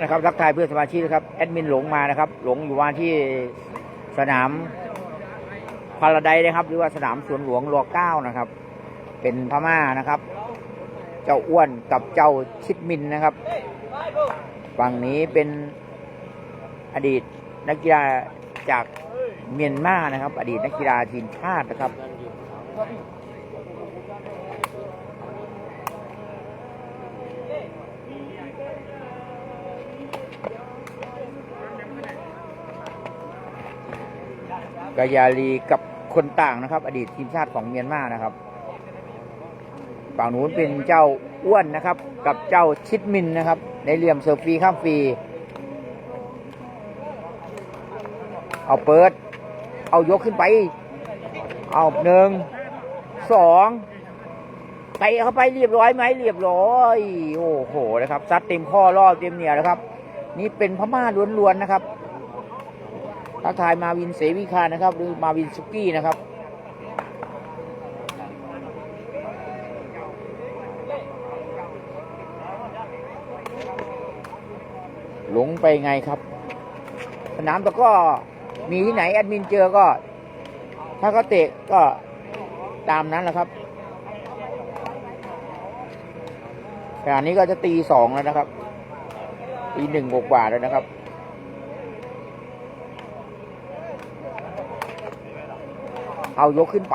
นะครับทักทายเพื่อนสมาชิกนะครับแอดมินหลงมานะครับ หลงอยู่ว่าที่สนามพาราไดนะครับ หรือว่าสนามสวนหลวงรอเก้านะครับ เป็นพม่านะครับ เจ้าอ้วนกับเจ้าชิดมินนะครับ ฝั่งนี้เป็นอดีตนักกีฬาจากเมียนมานะครับ อดีตนักกีฬาทีมชาตินะครับ กายาลีกับคนต่างนะครับ อดีตทีมชาติของเมียนมานะครับฝั่งนู้นเป็นเจ้าอ้วนนะครับ กับเจ้าชิดมินนะครับ ในเหลี่ยมเซอร์ฟรีข้ามฟรีเอาเปิด เอายกขึ้นไป เอาหนึ่งสองไปเข้าไปเรียบร้อยไหมเรียบร้อย โอ้โหนะครับซัดเต็มข้อรอบเต็มเหนียวนะครับ นี่เป็นพม่าล้วนๆนะครับ ทักทายมาวินเสวิคานะครับ หรือมาวินสุกี้นะครับหลงไปไงครับ สนามตะกร้อมีที่ไหนแอดมินเจอก็ ถ้าเขาเตะก็ตามนั้นแหละครับขณะนี้ก็จะตีสองแล้วนะครับตีหนึ่งกว่าแล้วนะครับ เอายกขึ้นไป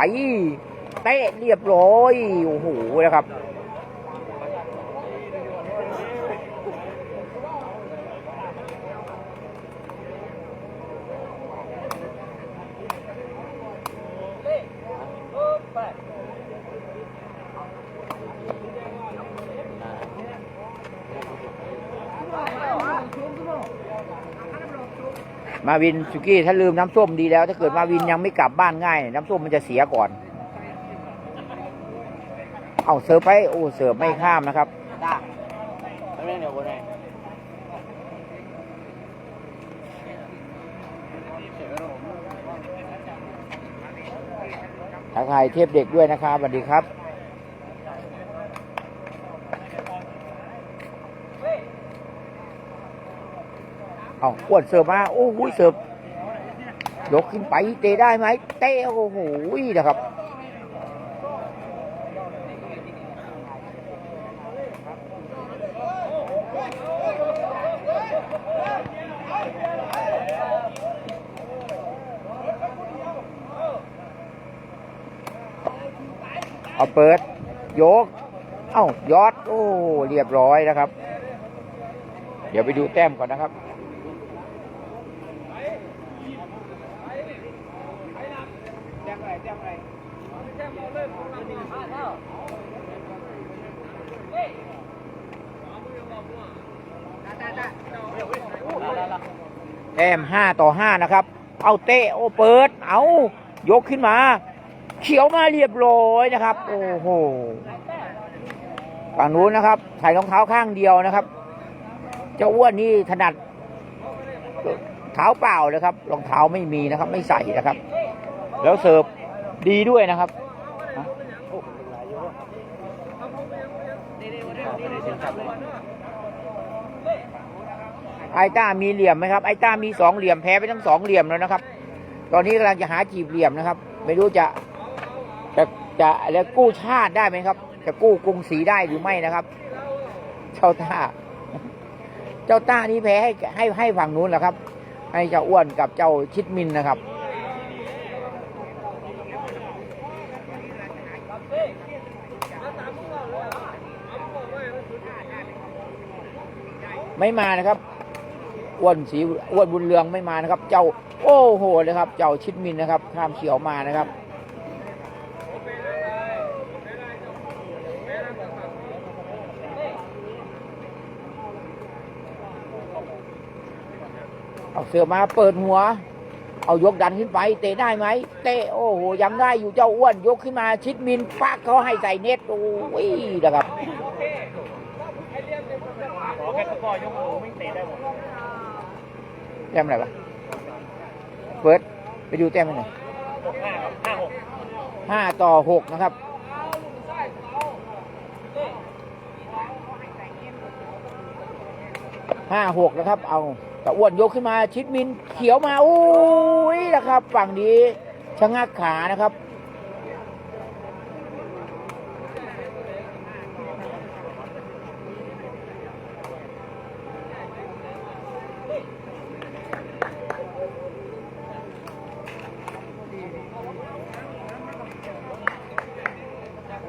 เตะเรียบร้อย โอ้โหนะครับ มาวินสุกี้ถ้าลืมน้ำส้มดีแล้ว ถ้าเกิดมาวินยังไม่กลับบ้านง่าย น้ำส้มมันจะเสียก่อน เอาเสิร์ฟไปโอ้เสิร์ฟไม่ข้ามนะครับได้ไม่เดี๋ยวคนไหนทักทายเทพเด็กด้วยนะครับสวัสดีครับ อ้วนเสิร์ฟมาโอ้โหเสิร์ฟยกขึ้นไปเตะได้ไหมเตะโอ้โหนะครับเอาเปิด โยก เอ้ายอด โอ้ เรียบร้อยนะครับ เดี๋ยวไปดูแต้มก่อนนะครับ แต้มห้าต่อห้านะครับ เอาเตะโอเปิด เอายกขึ้นมา เขียวมาเรียบร้อยนะครับ โอ้โหฝั่งนู้นนะครับใส่รองเท้าข้างเดียวนะครับ เจ้าอ้วนนี่ถนัด เท้าเปล่าเลยครับ รองเท้าไม่มีนะครับ ไม่ใส่นะครับ แล้วเสิร์ฟดีด้วยนะครับ ไอต้ามีเหลี่ยมไหมครับไอต้ามีสองเหลี่ยมแพ้ไปทั้งสองเหลี่ยมแล้วนะครับ ตอนนี้กำลังจะหาจีบเหลี่ยมนะครับ ไม่รู้จะจะจะแล้วกู้ชาติได้ไหมครับ จะกู้กรุงศรีได้หรือไม่นะครับ เจ้าต้า เจ้าต้านี้แพ้ให้ให้ให้ฝั่งนู้นแหละครับ ให้เจ้าอ้วนกับเจ้าชิดมินนะครับไม่มานะครับ อ้วนสีอ้วนบุญเรืองไม่มานะครับ เจ้าโอ้โหนะครับ เจ้าชิดมินนะครับ ข้ามเขียวมานะครับเอาเสือมาเปิดหัว เอายกดันขึ้นไป เตะได้ไหมเตะโอ้โหยังได้อยู่เจ้าอ้วนยกขึ้นมาชิดมินปักเขาให้ใส่เน็ตโอ้ยนะครับขอแค่ตะก้อยกมือไม่เตะได้หมด ต้มอะไรปะเปิดไปดูแต้มหน่อยห้าห้าหกห้าต่อหกนะครับห้าหกนะครับ เอาตะอ้วนยกขึ้นมาชิดมินเขียวมาอุ้ยนะครับ ฝั่งนี้ชะงักขานะครับ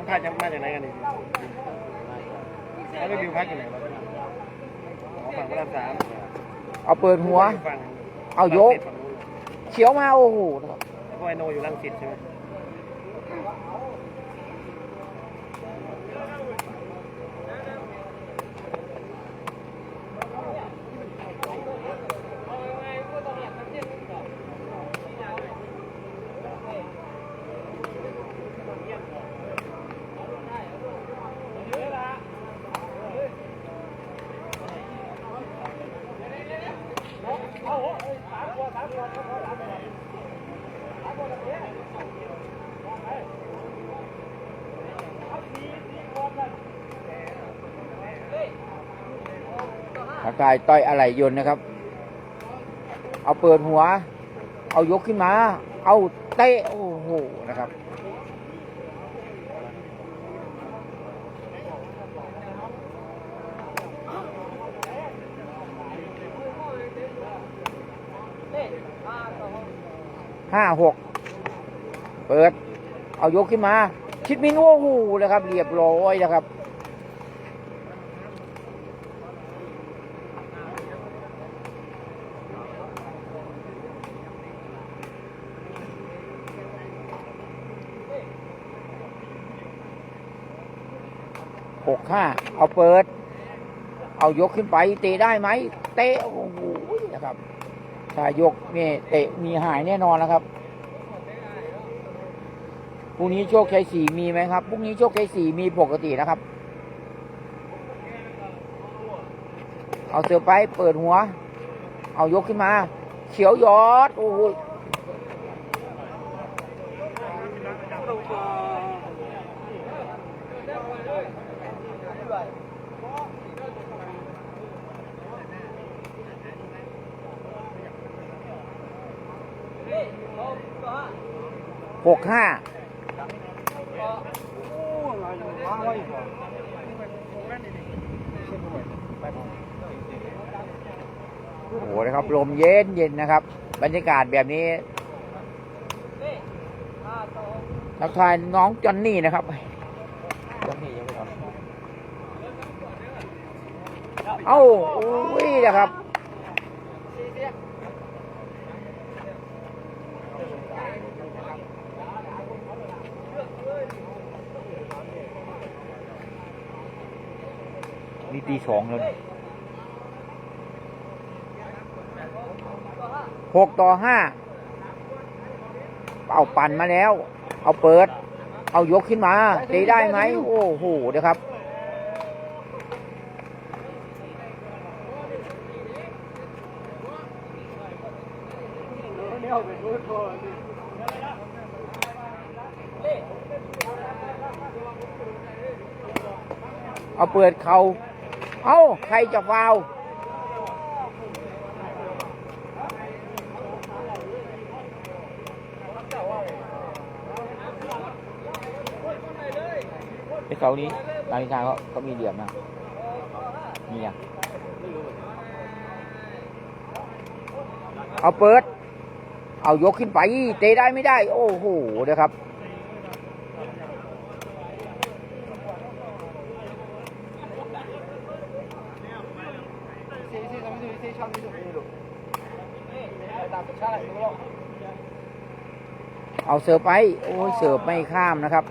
พาจะมาจากไหนกันดิแล้วก็วิวพักอยู่ไหนวะอ๋อฝั่งพระรามสามเอาเปิดหัว ฝั่งเอายกฝั่งนู้นเขียวมาโอ้โหนะครับเพราะไอโนอยู่รังสิตใช่ไหม ทักทายต้อยอะไหล่ยนต์นะครับ เอาเปิดหัว เอายกขึ้นมา เอาเตะโอ้โหนะครับห้าหกเปิด เอายกขึ้นมา คิดมินโอ้โหนะครับ เรียบร้อยนะครับ หกห้าเอาเปิด เอายกขึ้นไปเตะได้ไหมเตะโอ้โหนะครับถ้ายกนี่เตะมีหายแน่นอนนะครับพรุ่งนี้โชคชัยสี่มีไหมครับพรุ่งนี้โชคชัยสี่มีปกตินะครับ เอาเสือไปเปิดหัว เอายกขึ้นมา เขียวยอดโอ้โห หกห้าโอ้โหนะครับลมเย็นเย็นนะครับ บรรยากาศแบบนี้ทักทายน้องจอนนี่นะครับเอ้าโอ้ยนะครับ นี่ตี สองแล้วหกต่อห้าเอาปั่นมาแล้ว เอาเปิด เอายกขึ้นมาตีได้ไหมโอ้โหนะครับเอาเปิดเขา เอ้าใครจะฟาวไอ้เสานี้ตามนิทาเขาเขามีเหลี่ยมนะมีอะเอาเปิด เอายกขึ้นไป เตะได้ไม่ได้ โอ้โหนะครับ เอาเสิร์ฟไปโอ้ยเสิร์ฟไม่ข้ามนะครับ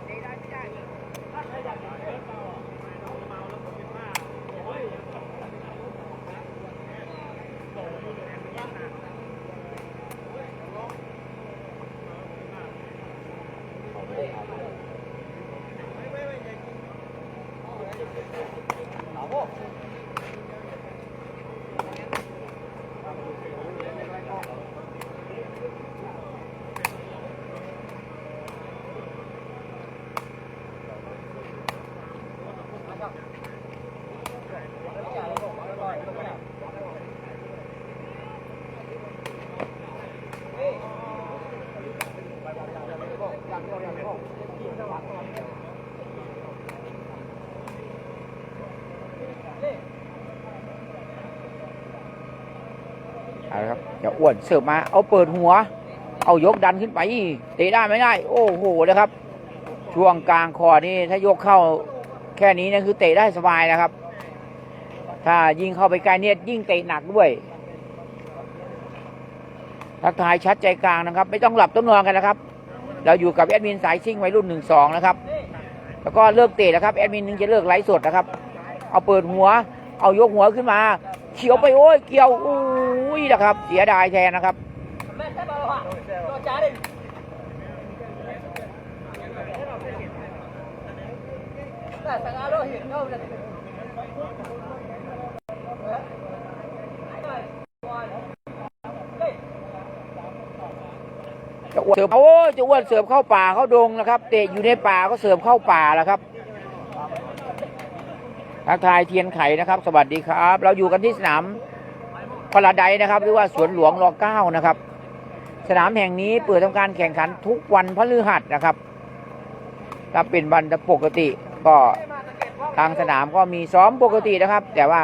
จะอ้วนเสิร์ฟมาเอาเปิดหัว เอายกดันขึ้นไปเตะได้ไม่ได้ โอ้โหนะครับ ช่วงกลางคอนี่ถ้ายกเข้าแค่นี้นะคือเตะได้สบายนะครับ ถ้ายิงเข้าไปไกลเนี่ยยิ่งเตะหนักด้วยทักทายชัดใจกลางนะครับ ไม่ต้องหลับต้องนอนกันนะครับ เราอยู่กับแอดมินสายซิ่งวัยรุ่นหนึ่งสองนะครับแล้วก็เลิกเตะแล้วครับแอดมินนึงจะเลิกไลฟ์สดนะครับ เอาเปิดหัว เอายกหัวขึ้นมา เขียวไปโอ้ยเกี่ยวอุ้ ยนะครับ เสียดายแทนนะครับจะอ้วนเสิร์ฟโอ้ยจะอ้วนเสิร์ฟเข้าป่าเข้าดงนะครับ เตะอยู่ในป่าก็เสิร์ฟเข้าป่าแล้วครับทักทายเทียนไข่นะครับ สวัสดีครับ เราอยู่กันที่สนาม พลาไดนะครับ หรือว่าสวนหลวงรอเก้านะครับ สนามแห่งนี้เปิดทำการแข่งขันทุกวันพฤหัสนะครับถ้าเป็นวันปกติก็ทางสนามก็มีซ้อมปกตินะครับ แต่ว่า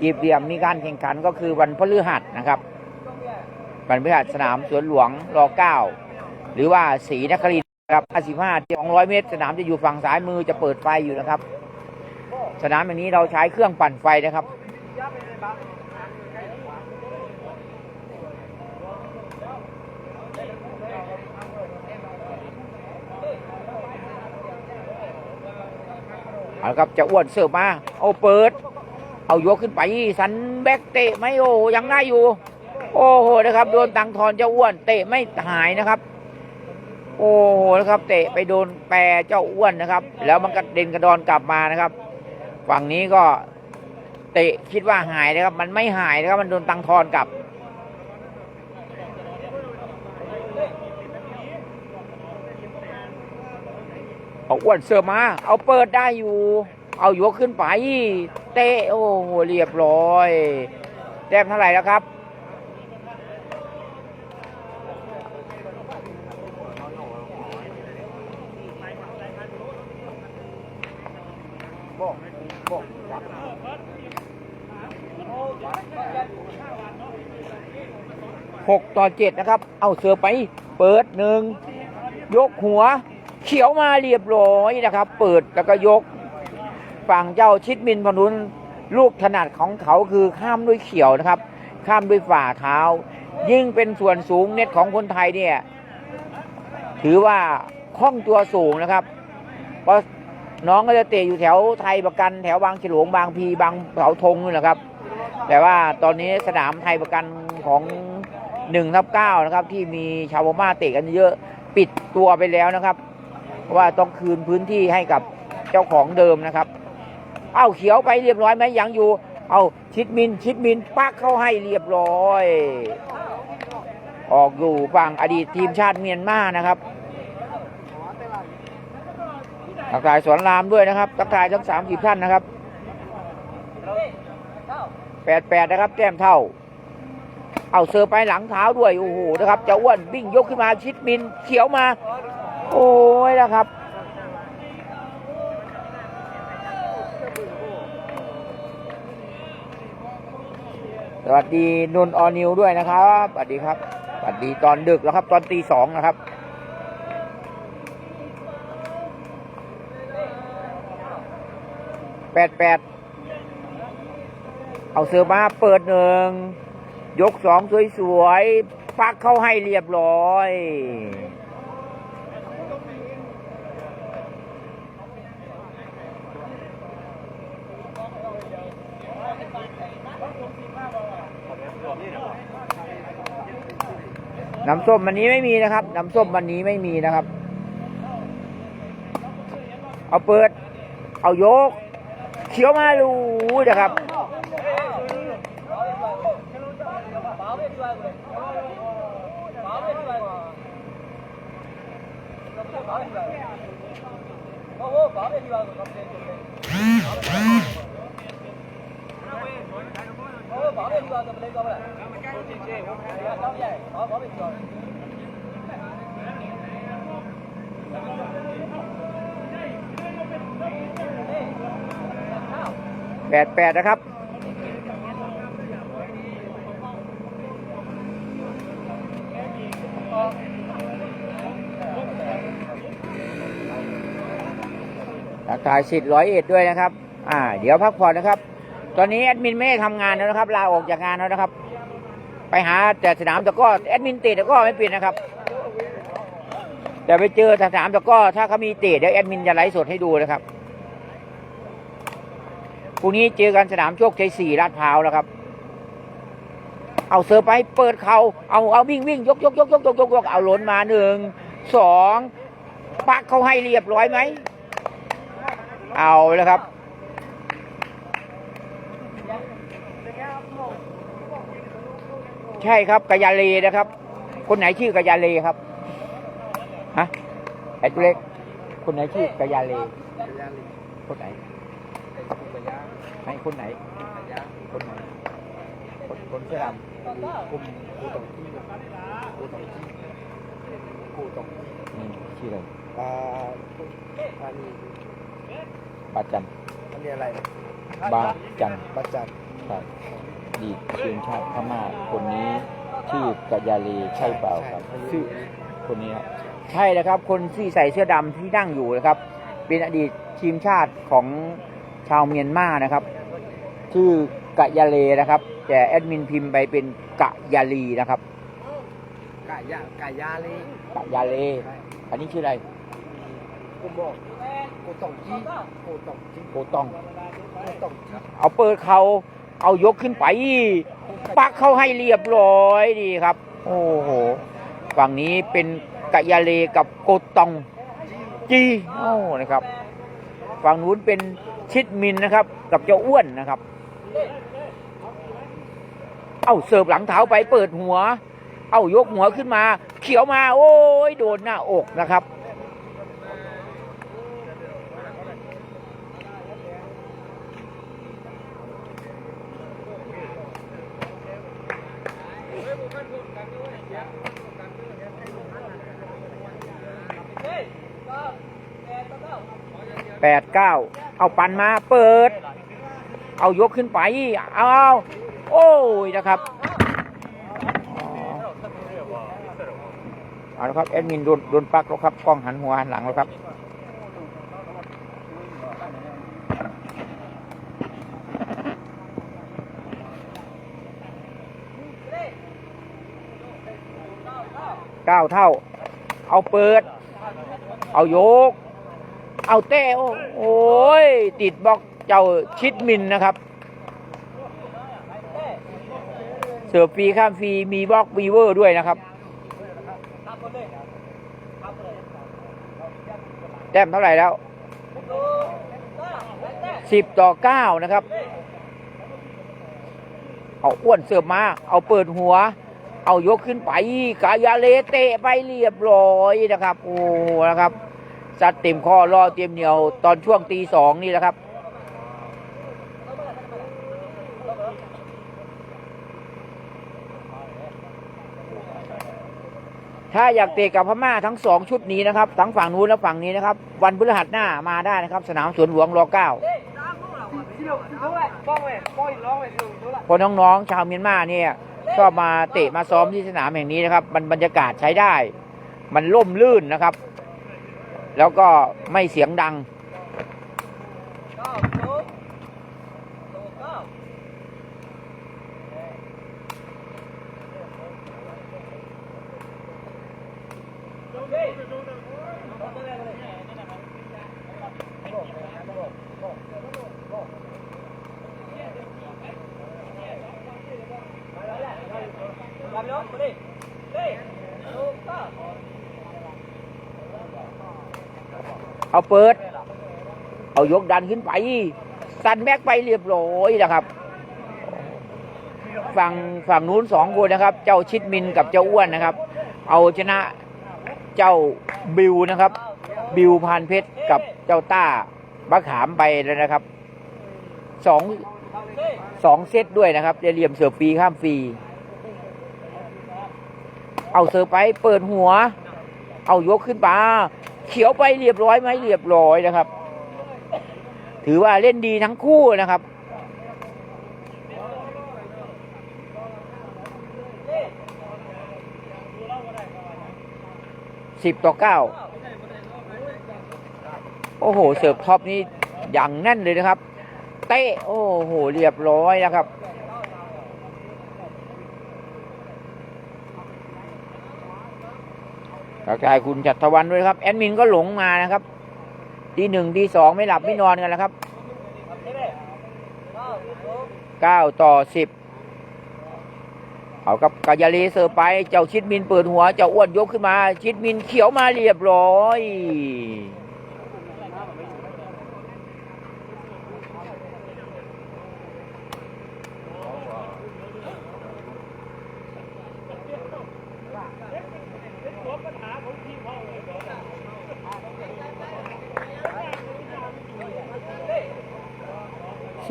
จีบเหลี่ยมมีการแข่งขันก็คือวันพฤหัสนะครับวันพฤหัสสนามสวนหลวงรอเก้าหรือว่าศรีนครินครับ55 200 เมตร สนามจะอยู่ฝั่งซ้ายมือจะเปิดไฟอยู่นะครับ สนามอย่างนี้เราใช้เครื่องปั่นไฟนะครับ เอาครับจะอ้วนเสิร์ฟมา เอาเปิด เอายกขึ้นไปสันแบกเตะไหมโอ้ยังได้อยู่ โอ้โหนะครับโดนตังทอนเจ้าอ้วนเตะไม่หายนะครับ โอ้โหนะครับ เตะไปโดนแปรเจ้าอ้วนนะครับ แล้วมันกระเด็นกระดอนกลับมานะครับ ฝั่งนี้ก็เตะคิดว่าหายนะครับ มันไม่หายนะครับ มันโดนตังทอนกลับ เอาอ้วนเสือมา เอาเปิดได้อยู่ เอายกขึ้นไป เตะโอ้โหเรียบร้อย แต้มเท่าไหร่แล้วครับหกต่อเจ็ดนะครับ เอาเสือไป เปิดหนึ่ง ยกหัว เขียวมาเรียบร้อยนะครับ เปิดแล้วก็ยก ฝั่งเจ้าชิดมินพนุนลูกถนัดของเขาคือข้ามด้วยเขียวนะครับ ข้ามด้วยฝ่าเท้า ยิ่งเป็นส่วนสูงเน็ตของคนไทยเนี่ยถือว่าคล่องตัวสูงนะครับ เพราะน้องก็จะเตะอยู่แถวไทยประกันแถวบางฉลวงบางพีบางเสาธงนี่แหละครับ แต่ว่าตอนนี้สนามไทยประกันของหนึ่งทับเก้านะครับ ที่มีชาวพม่าเตะกันเยอะปิดตัวไปแล้วนะครับ เพราะว่าต้องคืนพื้นที่ให้กับเจ้าของเดิมนะครับ เอ้าเขียวไปเรียบร้อยไหมยังอยู่ เอาชิดมินชิดมินปักเข้าให้เรียบร้อย ออกอยู่ฝั่งอดีตทีมชาติเมียนมานะครับทักทายสอนรามด้วยนะครับทักทายทั้งสามสิบท่านนะครับแปดแปดนะครับ แต้มเท่า เอาเซอร์ไปหลังเท้าด้วย โอ้โหนะครับเจะอ้วนวิ่งยกขึ้นมาชิดมินเขียวมา โอ้ยนะครับ สวัสดีนนท์ออนิวด้วยนะครับ สวัสดีครับ สวัสดีตอนดึกแล้วครับ ตอนตีสองนะครับแปดแปดเอาเสือมาเปิดหนึ่ง ยกสองสวยๆ ปักเข้าให้เรียบร้อย น้ำส้มวันนี้ไม่มีนะครับ น้ำส้มวันนี้ไม่มีนะครับ เอาเปิด เอายก เขียวมาลูนะครับ แปดแปดนะครับทักทายสิทธิ์ร้อยเอ็ดด้วยนะครับ อ่า เดี๋ยวพักผ่อนนะครับ ตอนนี้แอดมินไม่ได้ทำงานแล้วนะครับ ลาออกจากงานแล้วนะครับ ไปหาแต่สนามตะก้อแอดมินเตะตะก้อไม่เป็นนะครับ แต่ไปเจอสนามตะก้อถ้าเขามีเตะเดี๋ยวแอดมินจะไลฟ์สดให้ดูนะครับพรุ่งนี้เจอกันสนามโชคชัยสี่ลาดพร้าวแล้วครับ เอาเซอร์ไปเปิดเขาเอาเอาวิ่งวิ่งยกยกยกยกยกยกยกเอาหล้นมาหนึ่งสองปักเขาให้เรียบร้อยไหม เอาแล้วครับ ใช่ครับกะยาเลนะครับ คนไหนชื่อกะยาเลครับฮะไอ้ตัวเล็ก คนไหนชื่อกะยาเลคนไหนไหนคนไหนคนไหนคนคนเสื้อดำกลุ่มกูตองที่กูตองที่กูตองที่นี่ชื่ออะไรปลาอันนี้บาจันอันนี้อะไรบาจันบัจจันครับ ดีดทีมชาติพม่าคนนี้ชื่อกะยาลีใช่เปล่าครับชื่อคนนี้ครับใช่แล้วครับ คนที่ใส่เสื้อดำที่นั่งอยู่นะครับ เป็นอดีตทีมชาติของชาวเมียนมานะครับ ชื่อกะยาเลนะครับ แต่แอดมินพิมพ์ไปเป็นกะยาลีนะครับไก่ย่างไก่ย่างเลยกะยาเล อันนี้ชื่ออะไรกูบอกกูตองที่กูตองที่โกตอง กูตองที่เอาเปิดเขา เอายกขึ้นไป ปักเข้าให้เรียบร้อยดีครับ โอ้โห ฝั่งนี้เป็นกะยาเลกับโกตองจีโอ้นะครับ ฝั่งนู้นเป็นชิดมินนะครับ กับเจ้าอ้วนนะครับ เอาเสิร์ฟหลังเท้าไปเปิดหัว เอายกหัวขึ้นมา เขียวมา โอ้ยโดนหน้าอกนะครับ แปดเก้าเอาปันมาเปิด เอายกขึ้นไปเอาเอาโอ้ยนะครับเอาละครับแอดมินโดนโดนปักแล้วครับกล้องหันหัวหันหลังแล้วครับเก้าเท่า เอาเปิด เอายก เอาเต้โอ้โอยติดบล็อกเจ้าชิดมินนะครับ เสือฟรีข้ามฟรีมีบล็อกวีเวอร์ด้วยนะครับ แต้มเท่าไหร่แล้วสิบต่อเก้านะครับ เอาอ้วนเสิร์ฟมา เอาเปิดหัว เอายกขึ้นไปกายาเลเตะไปเรียบร้อยนะครับ โอ้นะครับ ซัดเต็มข้อรอเต็มเหนียวตอนช่วงตีสองนี่แหละครับ ถ้าอยากเตะกับพม่าทั้งสองชุดนี้นะครับ ทั้งฝั่งนู้นและฝั่งนี้นะครับ วันพฤหัสหน้ามาได้นะครับ สนามสวนหลวงรอเก้าพราะน้องๆ ชาวเมียนมาเนี่ยชอบมาเตะมาซ้อมที่สนามแห่งนี้นะครับ มันบรรยากาศใช้ได้ มันล่มลื่นนะครับ แล้วก็ไม่เสียงดัง เอาเปิด เอายกดันขึ้นไป สันแม็กไปเรียบร้อยนะครับฝั่งฝั่งนู้นสองคนนะครับ เจ้าชิดมินกับเจ้าอ้วนนะครับ เอาชนะเจ้าบิวนะครับ บิวพานเพชรกับเจ้าต้าบะขามไปแล้วนะครับสองสองเซตด้วยนะครับจะเหลี่ยมเสือฟรีข้ามฟรีเอาเสือไปเปิดหัว เอายกขึ้นมา เขียวไปเรียบร้อยไหมเรียบร้อยนะครับ ถือว่าเล่นดีทั้งคู่นะครับสิบต่อเก้าโอ้โห เสิร์ฟท็อปนี่อย่างแน่นเลยนะครับ เตะโอ้โห เรียบร้อยนะครับ ทักทายคุณจัตวันด้วยครับ แอดมินก็หลงมานะครับทีหนึ่งทีสองไม่หลับไม่นอนกันแล้วครับเก้าต่อสิบเอากับกายาลีเสิร์ฟไป เจ้าชิดมินเปิดหัว เจ้าอ้วนยกขึ้นมา ชิดมินเขียวมาเรียบร้อย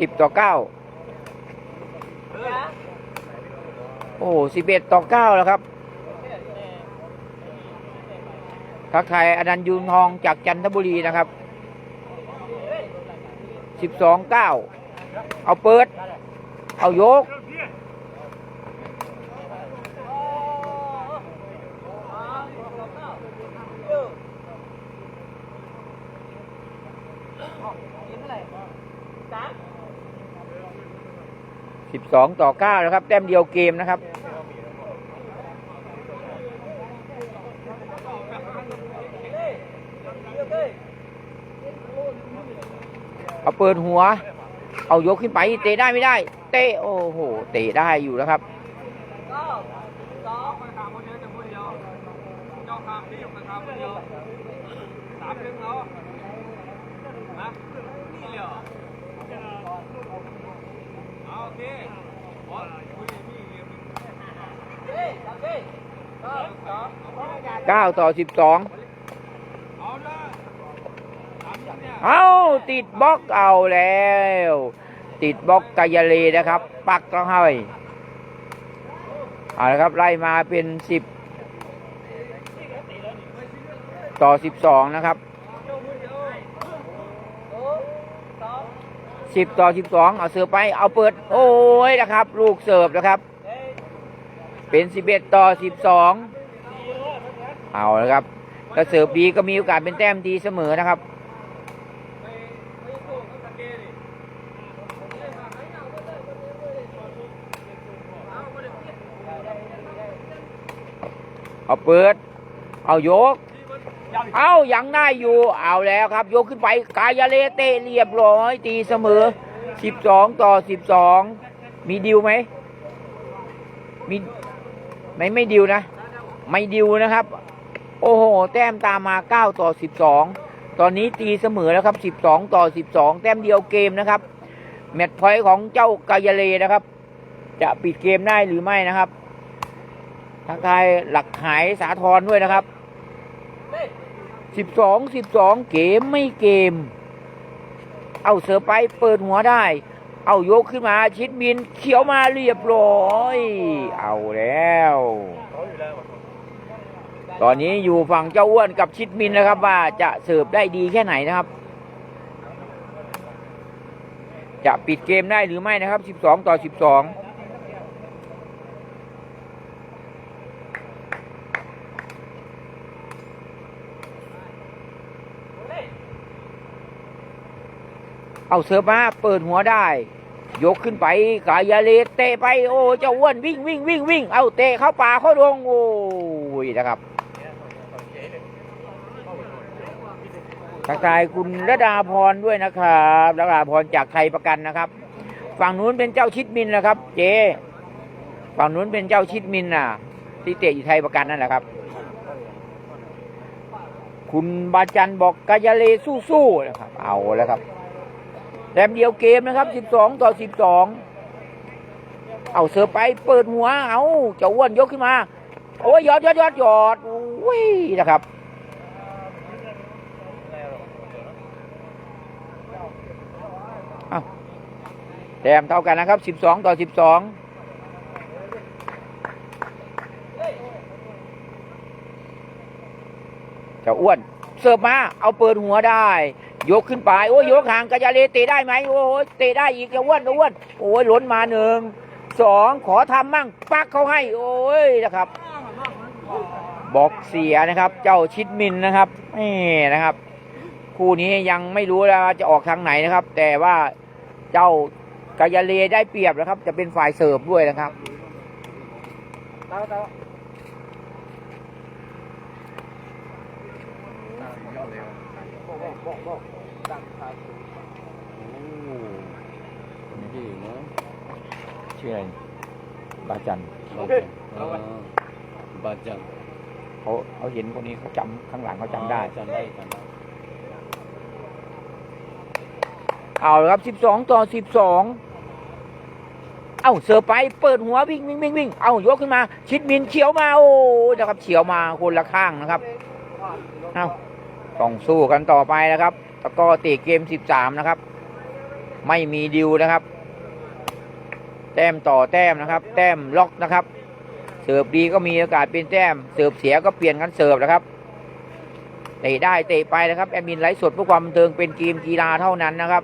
สิบต่อเก้าโอ้สิบเอ็ดต่อเก้าแล้วครับ ทักทายอนันต์ยูนทองจากจันทบุรีนะครับสิบสองเก้าเอาเปิด เอายก สองต่อเก้านะครับแต้มเดียวเกมนะครับ เอาเปิดหัว เอายกขึ้นไปเตะได้ไม่ได้ เตะโอ้โหเตะได้อยู่แล้วครับเก้าต่อสิบสองเอาติดบล็อกเอาแล้ว ติดบล็อกกายเลนะครับ ปักก็ให้เอาละครับ ไล่มาเป็นสิบต่อสิบสองนะครับสิบต่อสิบสองเอาเสิร์ฟไปเอาเปิด โอ้ยนะครับ ลูกเสิร์ฟนะครับ เป็นสิบเอ็ดต่อสิบสอง เอาละครับถ้าเสิร์ฟดีก็มีโอกาสเป็นแต้มดีเสมอนะครับเอาเปิด เอายก เอายังได้อยู่ เอาแล้วครับ ยกขึ้นไป กายาเลเตเรียบร้อย ตีเสมอ 12 ต่อ 12 มีดิวไหม มี ไม่ไม่ดิวนะ ไม่ดิวนะครับ โอ้โห แต้มตามมา9ต่อ12ตอนนี้ตีเสมอแล้วครับ12ต่อ12แต้มเดียวเกมนะครับ แมตช์พอยต์ของเจ้ากายาเลนะครับ จะปิดเกมได้หรือไม่นะครับทักทายหลักหายสาทรด้วยนะครับสิบสองสิบสองเกมไม่เกม เอาเสือไปเปิดหัวได้ เอายกขึ้นมาชิดมินเขียวมาเรียบร้อย เอาแล้ว ตอนนี้อยู่ฝั่งเจ้าอ้วนกับชิดมินนะครับ ว่าจะเสิร์ฟได้ดีแค่ไหนนะครับ จะปิดเกมได้หรือไม่นะครับ 12 ต่อ 12เอาเสือมาเปิดหัวได้ ยกขึ้นไปกายาเลเตะไปโอ้เจ้าอ้วนวิ่งวิ่งวิ่งวิ่งเอาเตะเข้าป่าเข้าดงโอ้ยนะครับ ทักทายคุณระดาพรด้วยนะครับระดาพรจากไทยประกันนะครับ ฝั่งนู้นเป็นเจ้าชิดมินนะครับ เจฝั่งนู้นเป็นเจ้าชิดมินน่ะ ที่เตะอยู่ไทยประกันนั่นแหละครับ คุณบาจันบอกกายเลสู้ๆนะครับ เอาแล้วครับแต้มเดียวเกมนะครับ12ต่อ12เอาเสือไปเปิดหัว เอาเจ้าอ้วนยกขึ้นมา โอ้ยยอดยอดยอดยอดโอ้ยนะครับ เอา แต้มเท่ากันนะครับ 12 ต่อ 12เจ้าอ้วน เสิร์ฟมา เอาเปิดหัวได้ ยกขึ้นไป โอ้ยกห่างกระยาเลเตะได้ไหมโอ้ยเตะได้อีกเจ้าอ้วนอ้วน โอ้ยล้นมาหนึ่งสองขอทำมั่งปักเขาให้ โอ้ยนะครับ บอกเสียนะครับ เจ้าชิดมินนะครับนี่นะครับ คู่นี้ยังไม่รู้แล้วว่าจะออกทางไหนนะครับ แต่ว่าเจ้า กายาเลได้เปรียบนะครับ จะเป็นฝ่ายเสิร์ฟด้วยนะครับตาตาที่เนาะชื่ออะไรบาจันบาจังอ่าบาจังเขาเขาเห็นคนนี้เขาจำข้างหลังเขาจำได้ จำได้จำได้ เอาละครับสิบสองต่อสิบสอง เอ้าเสือร์ไปเปิดหัววิ่งวิ่งวิ่งวิ่งเอ้ายกขึ้นมา ชิดมินเฉียวมาโอ้นะครับเฉียวมาคนละข้างนะครับเอ้าต้องสู้กันต่อไปนะครับตะก้อเตะเกมสิบสามนะครับ ไม่มีดิวนะครับ แต้มต่อแต้มนะครับ แต้มล็อกนะครับ เสิร์ฟดีก็มีโอกาสเป็นแต้ม เสิร์ฟเสียก็เปลี่ยนกันเสิร์ฟนะครับเตะได้เตะไปนะครับแอดมินไลฟ์สดเพื่อความบันเทิงเป็นเกมกีฬาเท่านั้นนะครับ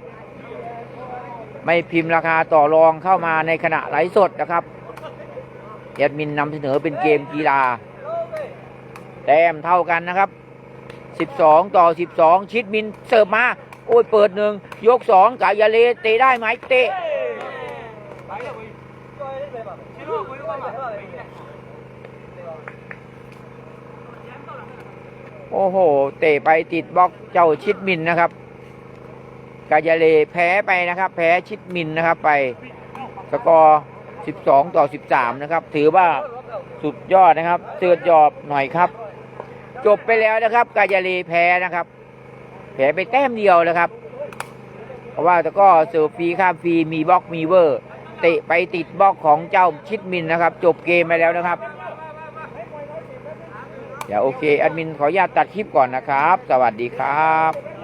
ไม่พิมพ์ราคาต่อรองเข้ามาในขณะไลฟ์สดนะครับแอดมินนำเสนอเป็นเกมกีฬา แต้มเท่ากันนะครับ 12 ต่อ 12 ชิดมินเสิร์ฟมา โอ้ยเปิดหนึ่งยกสองกายาเลเตะได้ไหมเตะโอ้โห เตะไปติดบล็อกเจ้าชิดมินนะครับ กายาเลแพ้ไปนะครับ แพ้ชิดมินนะครับไปสกอร์ 12 ต่อ 13 นะครับ ถือว่าสุดยอดนะครับเตือนยอบหน่อยครับ จบไปแล้วนะครับ กายาเลแพ้นะครับ แพ้ไปแต้มเดียวนะครับ เพราะว่าตะกร้อเสิร์ฟฟรีข้ามฟรีมีบล็อกมีเวอร์เตะไปติดบล็อกของเจ้าชิดมินนะครับ จบเกมไปแล้วนะครับเดี๋ยวโอเคแอดมินขออนุญาตตัดคลิปก่อนนะครับ สวัสดีครับ